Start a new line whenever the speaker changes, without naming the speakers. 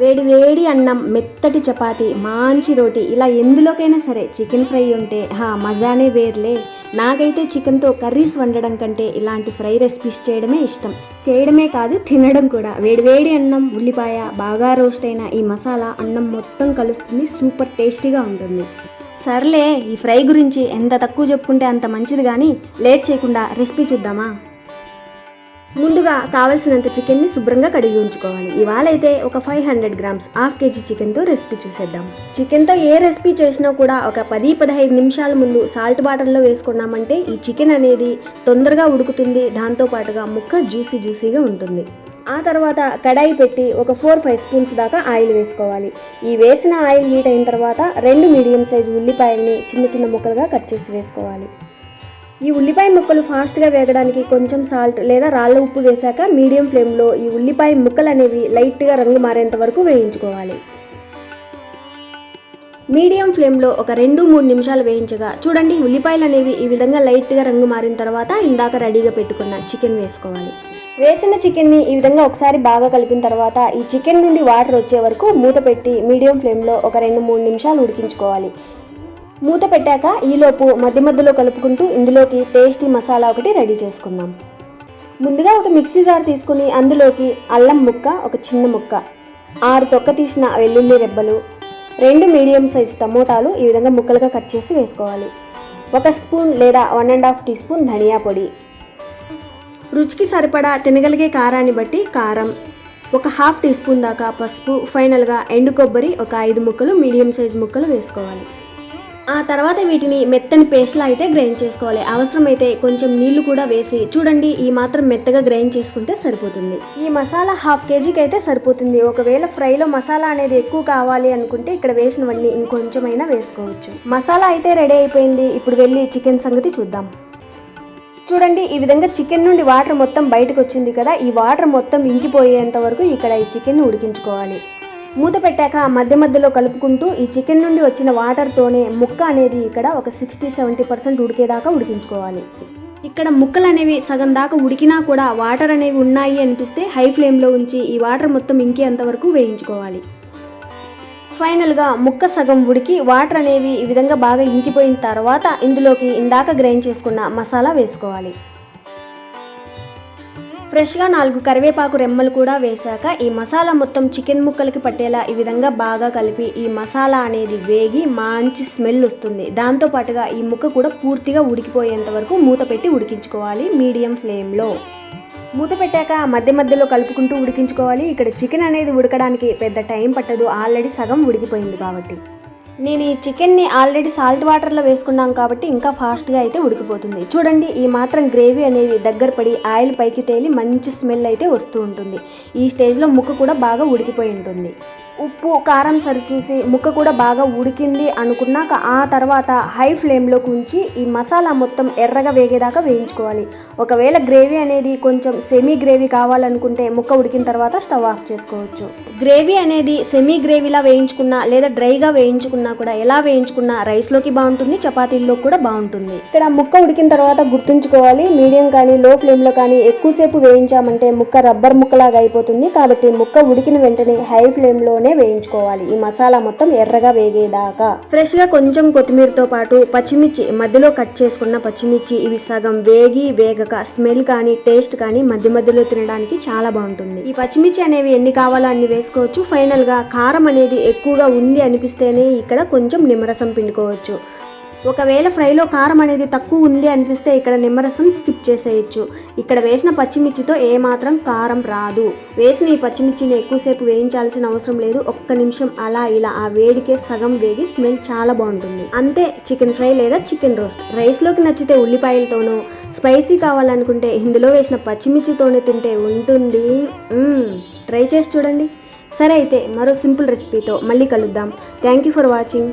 వేడి వేడి అన్నం మెత్తటి చపాతి మంచి రోటీ ఇలా ఎందులోకైనా సరే చికెన్ ఫ్రై ఉంటే హా మజానే వేర్లే. నాకైతే చికెన్తో కర్రీస్ వండడం కంటే ఇలాంటి ఫ్రై రెసిపీస్ చేయడమే ఇష్టం. చేయడమే కాదు తినడం కూడా. వేడివేడి అన్నం ఉల్లిపాయ బాగా రోస్ట్ అయిన ఈ మసాలా అన్నం మొత్తం కలుస్తుంది సూపర్ టేస్టీగా ఉంటుంది. సర్లే ఈ ఫ్రై గురించి ఎంత తక్కువ చెప్పుకుంటే అంత మంచిది కానీ లేట్ చేయకుండా రెసిపీ చూద్దామా? ముందుగా కావలసినంత చికెన్ని శుభ్రంగా కడిగి ఉంచుకోవాలి. ఇవాళ అయితే ఒక five hundred grams half KG చికెన్తో రెసిపీ చూసేద్దాం. చికెన్తో ఏ రెసిపీ చేసినా కూడా ఒక పది పదహైదు నిమిషాల ముందు సాల్ట్ వాటర్లో వేసుకున్నామంటే ఈ చికెన్ అనేది తొందరగా ఉడుకుతుంది. దాంతో పాటుగా ముక్క జ్యూసీ జ్యూసీగా ఉంటుంది. ఆ తర్వాత కడాయి పెట్టి ఒక ఫోర్ ఫైవ్ స్పూన్స్ దాకా ఆయిల్ వేసుకోవాలి. ఈ వేసిన ఆయిల్ హీట్ అయిన తర్వాత రెండు మీడియం సైజు ఉల్లిపాయల్ని చిన్న చిన్న ముక్కలుగా కట్ చేసి వేసుకోవాలి. ఈ ఉల్లిపాయ ముక్కలు ఫాస్ట్గా వేగడానికి కొంచెం సాల్ట్ లేదా రాళ్ళ ఉప్పు వేశాక మీడియం ఫ్లేమ్లో ఈ ఉల్లిపాయ ముక్కలు అనేవి లైట్గా రంగు మారేంత వరకు వేయించుకోవాలి. మీడియం ఫ్లేమ్లో ఒక రెండు మూడు నిమిషాలు వేయించగా చూడండి ఉల్లిపాయలు అనేవి ఈ విధంగా లైట్గా రంగు మారిన తర్వాత ఇందాక రెడీగా పెట్టుకున్న చికెన్ వేసుకోవాలి. వేసిన చికెన్ని ఈ విధంగా ఒకసారి బాగా కలిపిన తర్వాత ఈ చికెన్ నుండి వాటర్ వచ్చే వరకు మూత పెట్టి మీడియం ఫ్లేమ్లో ఒక రెండు మూడు నిమిషాలు ఉడికించుకోవాలి. మూత పెట్టాక ఈలోపు మధ్య మధ్యలో కలుపుకుంటూ ఇందులోకి టేస్టీ మసాలా ఒకటి రెడీ చేసుకుందాం. ముందుగా ఒక మిక్సీ జార్ తీసుకుని అందులోకి అల్లం ముక్క ఒక చిన్న ముక్క ఆరు తొక్క తీసిన వెల్లుల్లి రెబ్బలు రెండు మీడియం సైజ్ టమోటాలు ఈ విధంగా ముక్కలుగా కట్ చేసి వేసుకోవాలి. ఒక స్పూన్ లేదా one and half teaspoon ధనియా పొడి. రుచికి సరిపడా తినగలిగే కారాన్ని బట్టి కారం ఒక హాఫ్ టీ స్పూన్ దాకా పసుపు ఫైనల్గా ఎండు కొబ్బరి ఒక ఐదు ముక్కలు మీడియం సైజ్ ముక్కలు వేసుకోవాలి. ఆ తర్వాత వీటిని మెత్తని పేస్ట్లా అయితే గ్రైండ్ చేసుకోవాలి. అవసరమైతే కొంచెం నీళ్ళు కూడా వేసి చూడండి ఈ మాత్రం మెత్తగా గ్రైండ్ చేసుకుంటే సరిపోతుంది. ఈ మసాలా హాఫ్ కేజీకి అయితే సరిపోతుంది. ఒకవేళ ఫ్రైలో మసాలా అనేది ఎక్కువ కావాలి అనుకుంటే ఇక్కడ వేసినవన్నీ ఇంకొంచెమైనా వేసుకోవచ్చు. మసాలా అయితే రెడీ అయిపోయింది. ఇప్పుడు వెళ్ళి చికెన్ సంగతి చూద్దాం. చూడండి ఈ విధంగా చికెన్ నుండి వాటర్ మొత్తం బయటకు వచ్చింది కదా ఈ వాటర్ మొత్తం ఇంకిపోయేంత వరకు ఇక్కడ ఈ చికెన్ ఉడికించుకోవాలి. మూత పెట్టాక మధ్య మధ్యలో కలుపుకుంటూ ఈ చికెన్ నుండి వచ్చిన వాటర్తోనే ముక్క అనేది ఇక్కడ ఒక సిక్స్టీ సెవెంటీ పర్సెంట్ ఉడికేదాకా ఉడికించుకోవాలి. ఇక్కడ ముక్కలు అనేవి సగం దాకా ఉడికినా కూడా వాటర్ అనేవి ఉన్నాయి అనిపిస్తే హై ఫ్లేమ్లో ఉంచి ఈ వాటర్ మొత్తం ఇంకేంతవరకు వేయించుకోవాలి. ఫైనల్గా ముక్క సగం ఉడికి వాటర్ అనేవి ఈ విధంగా బాగా ఇంకిపోయిన తర్వాత ఇందులోకి ఇందాక గ్రైండ్ చేసుకున్న మసాలా వేసుకోవాలి. ఫ్రెష్గా నాలుగు కరివేపాకు రెమ్మలు కూడా వేశాక ఈ మసాలా మొత్తం చికెన్ ముక్కలకి పట్టేలా ఈ విధంగా బాగా కలిపి ఈ మసాలా అనేది వేగి మంచి స్మెల్ వస్తుంది. దాంతో పాటుగా ఈ ముక్క కూడా పూర్తిగా ఉడికిపోయేంత వరకు మూత పెట్టి ఉడికించుకోవాలి మీడియం ఫ్లేమ్లో. మూత పెట్టాక మధ్య మధ్యలో కలుపుకుంటూ ఉడికించుకోవాలి. ఇక్కడ చికెన్ అనేది ఉడకడానికి పెద్ద టైం పట్టదు. ఆల్రెడీ సగం ఉడికిపోయింది కాబట్టి. నేను ఈ చికెన్ని ఆల్రెడీ సాల్ట్ వాటర్లో వేసుకున్నాం కాబట్టి ఇంకా ఫాస్ట్గా అయితే ఉడికిపోతుంది. చూడండి ఈ మాత్రం గ్రేవీ అనేది దగ్గర పడి ఆయిల్ పైకి తేలి మంచి స్మెల్ అయితే వస్తూ ఉంటుంది. ఈ స్టేజ్లో ముక్క కూడా బాగా ఉడికిపోయి ఉంటుంది. ఉప్పు కారం సరిచూసి ముక్క కూడా బాగా ఉడికింది అనుకున్నాక ఆ తర్వాత హై ఫ్లేమ్లోకి ఉంచి ఈ మసాలా మొత్తం ఎర్రగా వేగేదాకా వేయించుకోవాలి. ఒకవేళ గ్రేవీ అనేది కొంచెం సెమీ గ్రేవీ కావాలనుకుంటే ముక్క ఉడికిన తర్వాత స్టవ్ ఆఫ్ చేసుకోవచ్చు. గ్రేవీ అనేది సెమీ గ్రేవీలా వేయించుకున్నా లేదా డ్రైగా వేయించుకున్నా కూడా ఎలా వేయించుకున్నా రైస్లోకి బాగుంటుంది చపాతీల్లో కూడా బాగుంటుంది. ఇక్కడ ముక్క ఉడికిన తర్వాత గుర్తుంచుకోవాలి మీడియం కానీ లో ఫ్లేమ్లో కానీ ఎక్కువసేపు వేయించామంటే ముక్క రబ్బర్ ముక్కలాగా అయిపోతుంది. కాబట్టి ముక్క ఉడికిన వెంటనే హై ఫ్లేమ్లోనే వేయించుకోవాలి. ఈ మసాలా మొత్తం ఎర్రగా వేగేదాకా. ఫ్రెష్గా కొంచెం కొత్తిమీరతో పాటు పచ్చిమిర్చి మధ్యలో కట్ చేసుకున్న పచ్చిమిర్చి ఇవి సగం వేగి వేగక స్మెల్ కానీ టేస్ట్ కానీ మధ్య మధ్యలో తినడానికి చాలా బాగుంటుంది. ఈ పచ్చిమిర్చి అనేవి ఎన్ని కావాలో అన్ని వేసుకోవచ్చు. ఫైనల్గా కారం అనేది ఎక్కువగా ఉంది అనిపిస్తేనే ఇక్కడ కొంచెం నిమ్మరసం పిండుకోవచ్చు. ఒకవేళ ఫ్రైలో కారం అనేది తక్కువ ఉంది అనిపిస్తే ఇక్కడ నిమ్మరసం స్కిప్ చేసేయచ్చు. ఇక్కడ వేసిన పచ్చిమిర్చితో ఏమాత్రం కారం రాదు. వేసిన ఈ పచ్చిమిర్చిని ఎక్కువసేపు వేయించాల్సిన అవసరం లేదు. ఒక్క నిమిషం అలా ఇలా ఆ వేడికే సగం వేగి స్మెల్ చాలా బాగుంటుంది. అంతే చికెన్ ఫ్రై లేదా చికెన్ రోస్ట్. రైస్లోకి నచ్చితే ఉల్లిపాయలతోనూ స్పైసీ కావాలనుకుంటే ఇందులో వేసిన పచ్చిమిర్చితోనే తింటే ఉంటుంది. ట్రై చేసి చూడండి. సరే అయితే మరో సింపుల్ రెసిపీతో మళ్ళీ కలుద్దాం. Thank you for watching.